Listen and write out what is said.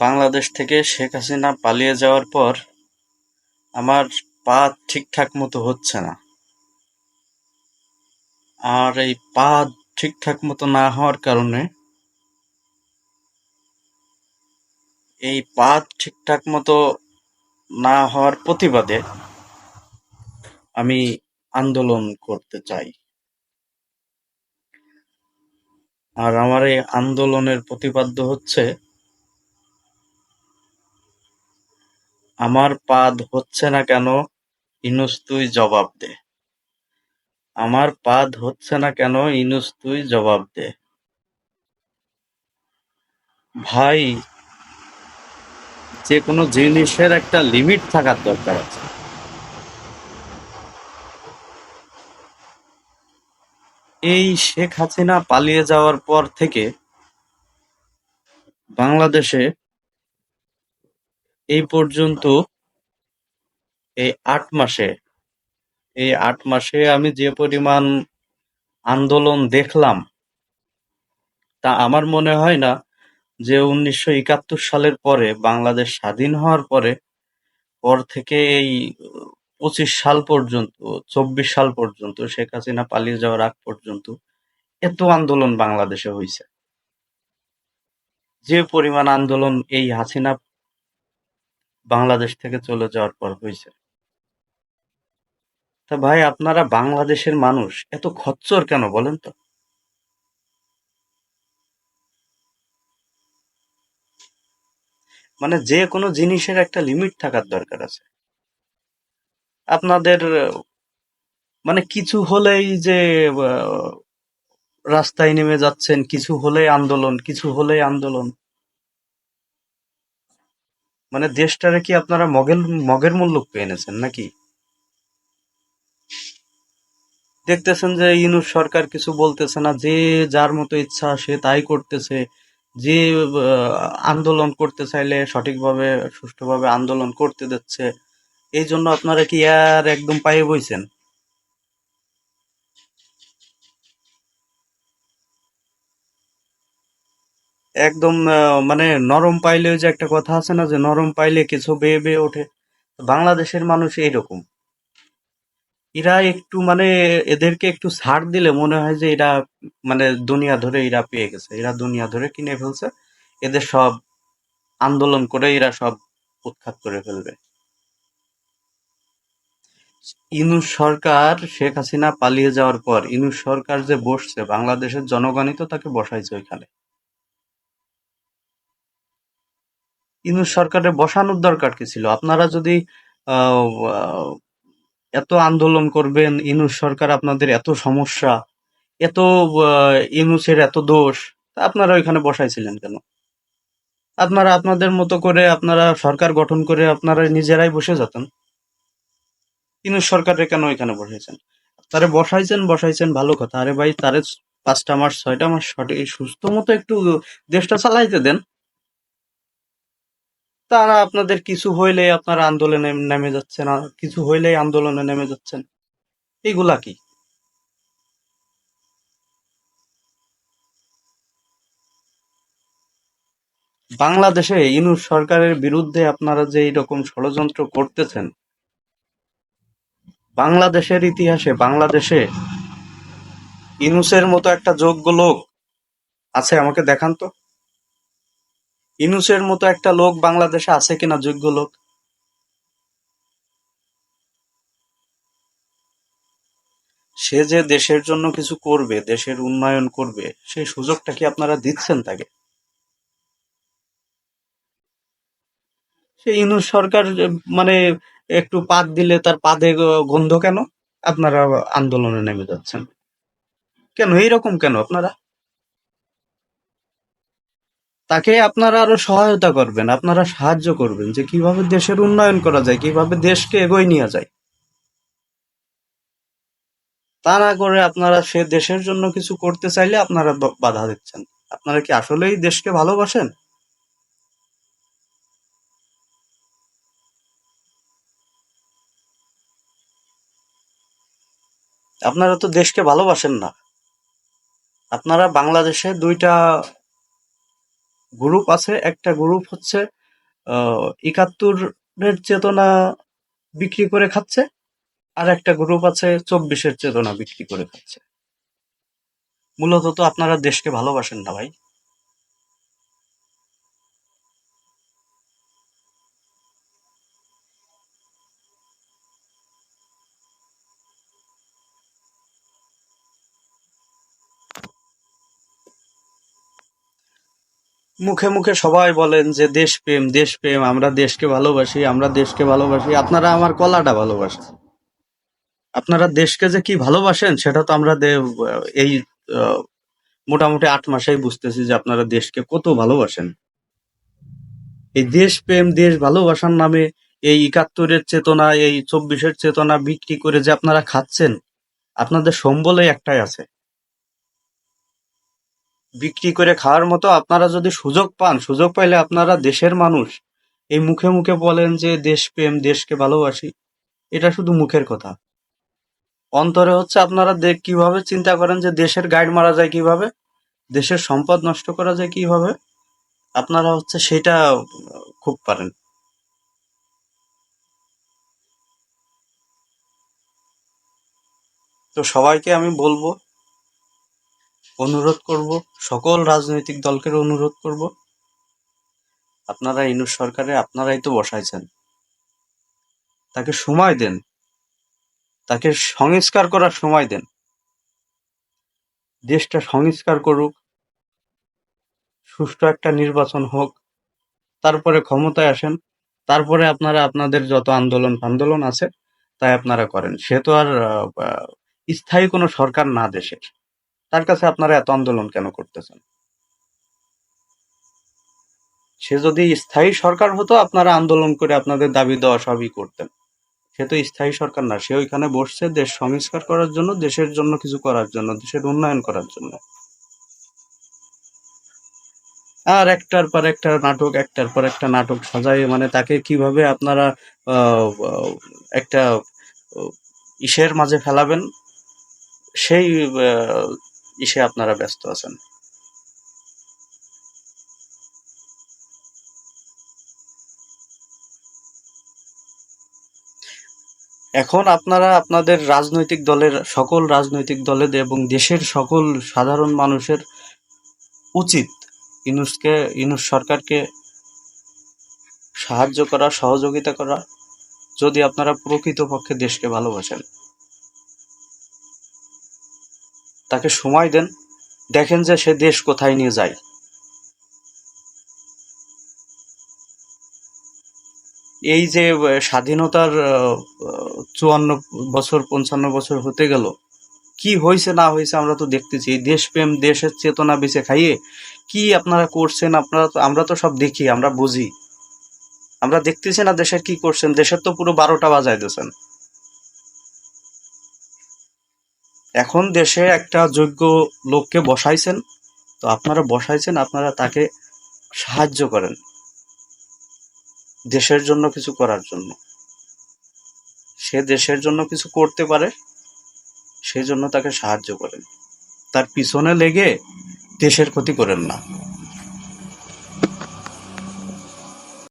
বাংলাদেশ থেকে শেখ হাসিনা পালিয়ে যাওয়ার পর আমার পা ঠিকঠাক মতো হচ্ছে না। আর এই পা ঠিকঠাক মতো না হওয়ার কারণে এই পা ঠিকঠাক মতো না হওয়ার প্রতিবাদে আমি আন্দোলন করতে চাই। আর আমার এই আন্দোলনের প্রতিপাদ্য হচ্ছে আমার পা হচ্ছে না কেন? ইনুস, তুই জবাব দে। আমার পা হচ্ছে না কেন? ইনুস, তুই জবাব দে। ভাই যে কোনো জিনিসের একটা লিমিট থাকার দরকার আছে। এই শেখ হাসিনা পালিয়ে যাওয়ার পর থেকে বাংলাদেশে এই পর্যন্ত এই আট মাসে, এই আট মাসে আমি যে পরিমাণ আন্দোলন দেখলাম, তা আমার মনে হয় না যে উনিশশো একাত্তর সালের পরে, বাংলাদেশ স্বাধীন হওয়ার পরে, পর থেকে এই পঁচিশ সাল পর্যন্ত, চব্বিশ সাল পর্যন্ত, শেখ হাসিনা পালিয়ে যাওয়ার আগ পর্যন্ত এত আন্দোলন বাংলাদেশে হয়েছে যে পরিমাণ আন্দোলন এই হাসিনা বাংলাদেশ থেকে চলে যাওয়ার পর হয়েছে। তা ভাই, আপনারা বাংলাদেশের মানুষ, এত খচ্চর কেন বলেন তো? মানে যে কোনো জিনিসের একটা লিমিট থাকার দরকার আছে। আপনাদের মানে কিছু হলেই যে রাস্তায় নেমে যাচ্ছেন, কিছু হলেই আন্দোলন, কিছু হলেই আন্দোলন। মানে দেশটারে কি আপনারা মগের মগের মূল্য পেয়ে এনেছেন নাকি? দেখতেছেন যে ইউনুস সরকার কিছু বলতেছে না, যে যার মতো ইচ্ছা সে তাই করতেছে। যে আন্দোলন করতে চাইলে সঠিকভাবে, সুষ্ঠুভাবে আন্দোলন করতে দিচ্ছে। এই জন্য আপনারা কি আর একদম পায়ে বইছেন? একদম মানে নরম পাইলে ওই যে একটা কথা আছে না যে নরম পাইলে কিছু বেয়ে বেয়ে ওঠে। বাংলাদেশের মানুষ এইরকম। এরা একটু মানে এদেরকে একটু ছাড় দিলে মনে হয় যে এরা মানে দুনিয়া ধরে এরা পেয়ে গেছে। এরা দুনিয়া ধরে কিনে ফেলছে। এদের সব আন্দোলন করে এরা সব উৎখাত করে ফেলবে। ইউনূস সরকার শেখ হাসিনা পালিয়ে যাওয়ার পর ইউনূস সরকার যে বসছে, বাংলাদেশের জনগণই তো তাকে বসাইছে ওইখানে। ইউনূস সরকারের বসানোর দরকার কি ছিল? আপনারা যদি এত আন্দোলন করবেন ইউনূস সরকার আপনাদের এত সমস্যা এত আহ, ইউনূসের এত দোষ আপনারা ওইখানে বসাইছিলেন কেন? আপনারা আপনাদের মতো করে আপনারা সরকার গঠন করে আপনারা নিজেরাই বসে যেতেন। ইউনূস সরকারে কেন ওইখানে বসাইছেন তারে বসাইছেন বসাইছেন ভালো কথা। আরে ভাই তারে পাঁচটা মাস ছয়টা মাস সঠিক সুস্থ মতো একটু দেশটা চালাইতে দেন। তারা আপনাদের কিছু হইলে আপনারা আন্দোলনে নেমে যাচ্ছেন কিছু হইলেই আন্দোলনে নেমে যাচ্ছেন। এইগুলা কি? বাংলাদেশে ইউনূস সরকারের বিরুদ্ধে আপনারা যে এইরকম ষড়যন্ত্র করতেছেন, বাংলাদেশের ইতিহাসে, বাংলাদেশে ইউনূসের মতো একটা যোগ্য লোক আছে, আমাকে দেখান তো। ইউনূসের মতো একটা লোক বাংলাদেশে আছে কিনা যোগ্য লোক? সে যে দেশের জন্য কিছু করবে, দেশের উন্নয়ন করবে, সেই সুযোগটা কি আপনারা দিচ্ছেন তাকে? সেই ইউনূস সরকার মানে একটু পাদ দিলে তার পাদে গন্ধ কেন? আপনারা আন্দোলনে নেমে যাচ্ছেন। কেন? এইরকম কেন আপনারা? তাকে আপনারা আরও সহায়তা করবেন, আপনারা সাহায্য করবেন যে কীভাবে দেশের উন্নয়ন করা যায়, কীভাবে দেশকে এগোয় নিয়ে যায়। তা না করে আপনারা সে দেশের জন্য কিছু করতে চাইলে আপনারা বাধা দিচ্ছেন। আপনারা কি আসলেই দেশকে ভালোবাসেন? আপনারা তো দেশকে ভালোবাসেন না। আপনারা বাংলাদেশে দুইটা গ্রুপ আছে, একটা গ্রুপ হচ্ছে একাত্তরের চেতনা বিক্রি করে খাচ্ছে, আর একটা গ্রুপ আছে চব্বিশের চেতনা বিক্রি করে খাচ্ছে। মূলত তো আপনারা দেশকে ভালোবাসেন না ভাই। মুখে মুখে সবাই বলেন যে দেশপ্রেম দেশপ্রেম আমরা দেশকে ভালোবাসি, আমরা দেশকে ভালোবাসি। আপনারা আমার কলাটা ভালোবাসেন। আপনারা দেশকে যে কি ভালোবাসেন, সেটা তো আমরা এই মোটামুটি আট মাসেই বুঝতেছি যে আপনারা দেশকে কত ভালোবাসেন। এই দেশপ্রেম দেশ ভালোবাসার নামে এই একাত্তরের চেতনা, এই চব্বিশের চেতনা বিক্রি করে যে আপনারা খাচ্ছেন, আপনাদের সম্বলে একটাই আছে। বিক্রি করে খাওয়ার মতো আপনারা যদি সুযোগ পান, সুযোগ পাইলে আপনারা দেশের মানুষ এই মুখে মুখে বলেন যে দেশপ্রেম দেশকে ভালোবাসি, এটা শুধু মুখের কথা। অন্তরে হচ্ছে আপনারা কীভাবে চিন্তা করেন যে দেশের গাইড মারা যায় কীভাবে, দেশের সম্পদ নষ্ট করা যায় কীভাবে, আপনারা হচ্ছে সেটা খুব পারেন। তো সবাইকে আমি বলব অনুরোধ করব, সকল রাজনৈতিক দলকে অনুরোধ করব। আপনারা ইনুস সরকারে, আপনারাই তো বসাইছেন। তাকে সময় দেন। তাকে সংস্কার করার সময় দেন। দেশটা সংস্কার করুক, সুষ্ঠু একটা নির্বাচন হোক, তারপরে ক্ষমতায় আসেন, তারপরে আপনারা আপনাদের যত আন্দোলন আন্দোলন আছে, তাই আপনারা করেন। সে তো আর স্থায়ী কোনো সরকার না দেশের। তার কাছে আপনারা এত আন্দোলন কেন করতেছেন? সে যদি স্থায়ী সরকার হতো, আপনারা আন্দোলন করে আপনাদের দাবি দেওয়া সবই করতেন। সে তো স্থায়ী সরকার না, সে ওইখানে বসছে দেশ সংস্কার করার জন্য, দেশের জন্য কিছু করার জন্য, দেশের উন্নয়ন করার জন্য। আর একটার পর একটা নাটক, একটার পর একটা নাটক সাজায় মানে তাকে কীভাবে আপনারা একটা ইসের মাঝে ফেলাবেন, সেই ইসে আপনারা ব্যস্ত আছেন। এখন আপনারা আপনাদের রাজনৈতিক দলের, সকল রাজনৈতিক দলের এবং দেশের সকল সাধারণ মানুষের উচিত ইনুসকে, ইনুস সরকারকে সাহায্য করা, সহযোগিতা করা, যদি আপনারা প্রকৃতপক্ষে দেশকে ভালোবাসেন। তাকে সময় দেন, দেখেন যে সে দেশ কোথায় নিয়ে যায়। এই যে স্বাধীনতার চুয়ান্ন বছর, পঞ্চান্ন বছর হতে গেল, কি হয়েছে না হয়েছে আমরা তো দেখতেছি। দেশপ্রেম, দেশের চেতনা বেঁচে খাইয়ে কি আপনারা করছেন, আপনারা আমরা তো সব দেখি, আমরা বুঝি। আমরা দেখতেছি না দেশের কি করছেন, দেশের তো পুরো বারোটা বাজায় দিয়েছেন। এখন দেশে একটা যোগ্য লোককে বসাইছেন, তো আপনারা বসাইছেন, আপনারা তাকে সাহায্য করেন দেশের জন্য কিছু করার জন্য। সে দেশের জন্য কিছু করতে পারে, সেই জন্য তাকে সাহায্য করেন। তার পিছনে লেগে দেশের ক্ষতি করেন না।